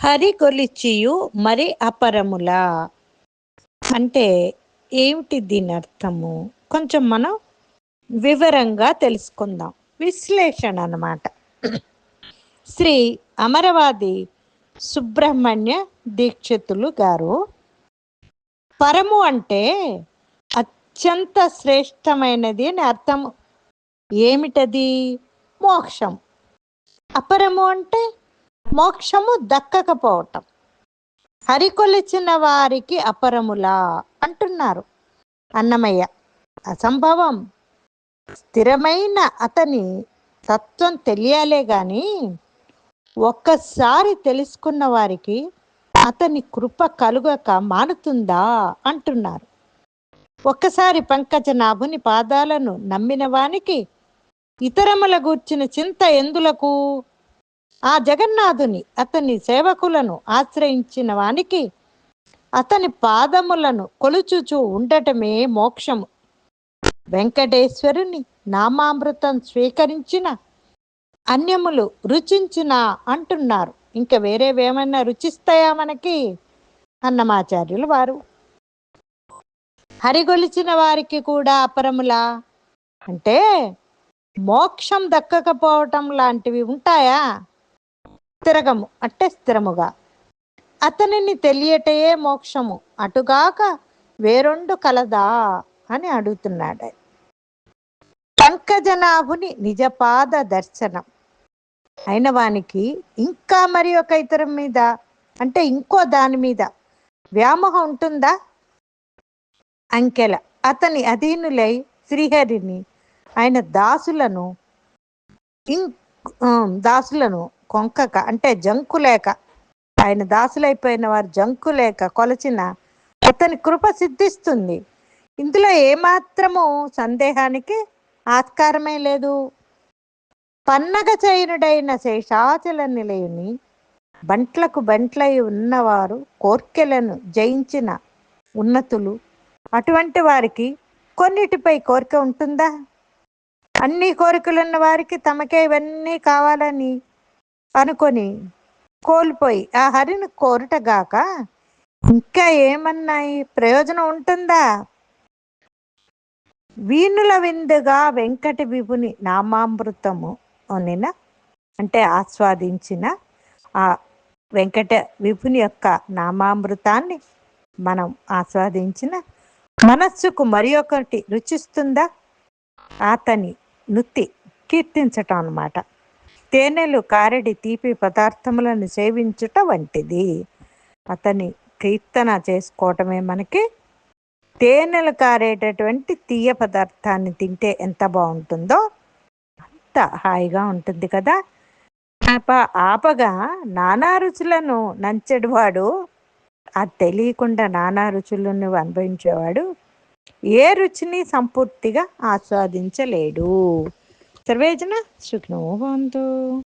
హరి కొలిచియు మరి అపరముల? అంటే ఏమిటి దీని అర్థము? కొంచెం మనం వివరంగా తెలుసుకుందాం. విశ్లేషణ అన్నమాట. శ్రీ అమరవాది సుబ్రహ్మణ్య దీక్షితులు గారు పరము అంటే అత్యంత శ్రేష్టమైనది అని అర్థం ఏమిటది? మోక్షం. అపరము అంటే మోక్షము దక్కకపోవటం. హరికొలిచిన వారికి అపరములా అంటున్నారు అన్నమయ్య. అసంభవం. స్థిరమైన అతని తత్వం తెలియాలే గాని ఒక్కసారి తెలుసుకున్న వారికి అతని కృప కలుగక మానుతుందా అంటున్నారు. ఒక్కసారి పంకజనాభుని పాదాలను నమ్మిన వానికి ఇతరముల గూర్చిన చింత ఎందులకు? ఆ జగన్నాథుని అతని సేవకులను ఆశ్రయించిన వానికి అతని పాదములను కొలుచుచూ ఉండటమే మోక్షము. వెంకటేశ్వరుని నామామృతం స్వీకరించిన అన్యములు రుచించిన అంటున్నారు. ఇంకా వేరేవేమైనా రుచిస్తాయా మనకి? అన్నమాచార్యులు వారు. హరిగొలిచిన వారికి కూడా అపరములా? అంటే మోక్షం దక్కకపోవటం లాంటివి ఉంటాయా? స్థిరగము అంటే స్థిరముగా. అతనిని తెలియటయే మోక్షము. అటుగాక వేరొండు కలదా అని అడుగుతున్నాడు. పంకజనాభుని నిజపాద దర్శనం. అయిన వానికి ఇంకా మరి ఒక ఇతరం మీద అంటే ఇంకో దాని మీద వ్యామోహం ఉంటుందా? అంకెల అతని అధీనులై శ్రీహరిని ఆయన దాసులను ఇం దాసులను కొంకక అంటే జంకు లేక. ఆయన దాసులైపోయిన వారు జంకు లేక కొలచిన అతని కృప సిద్ధిస్తుంది. ఇందులో ఏమాత్రము సందేహానికి ఆస్కారమే లేదు. పన్నగ చైనుడైన శేషాచల నిలయుని బంట్లకు బంట్లై ఉన్నవారు కోర్కెలను జయించిన ఉన్నతులు. అటువంటి వారికి కొన్నిటిపై కోరిక ఉంటుందా? అన్ని కోరికలున్న వారికి తమకే ఇవన్నీ కావాలని అనుకొని కోల్పోయి ఆ హరిని కోరుటగాక ఇంకా ఏమన్నాయి ప్రయోజనం ఉంటుందా? వీణుల విందుగా వెంకట విభుని నామామృతము అనిన అంటే ఆస్వాదించిన ఆ వెంకట విభుని యొక్క నామామృతాన్ని మనం ఆస్వాదించిన మనస్సుకు మరి ఒకటి రుచిస్తుందా? అతని నృత్తి కీర్తించటం అన్నమాట. తేనెలు కారడి తీపి పదార్థములను సేవించుట వంటిది. అతని కీర్తన చేసుకోవటమే మనకి. తేనెలు కారేటటువంటి తీయ పదార్థాన్ని తింటే ఎంత బాగుంటుందో అంత హాయిగా ఉంటుంది కదా. ఆప ఆపగా నానా రుచులను నంచెడువాడు. అది తెలియకుండా నానా రుచులను అనుభవించేవాడు. ఏ రుచిని సంపూర్తిగా ఆస్వాదించలేడు. सर्वे जनाः सुखिनो भवन्तु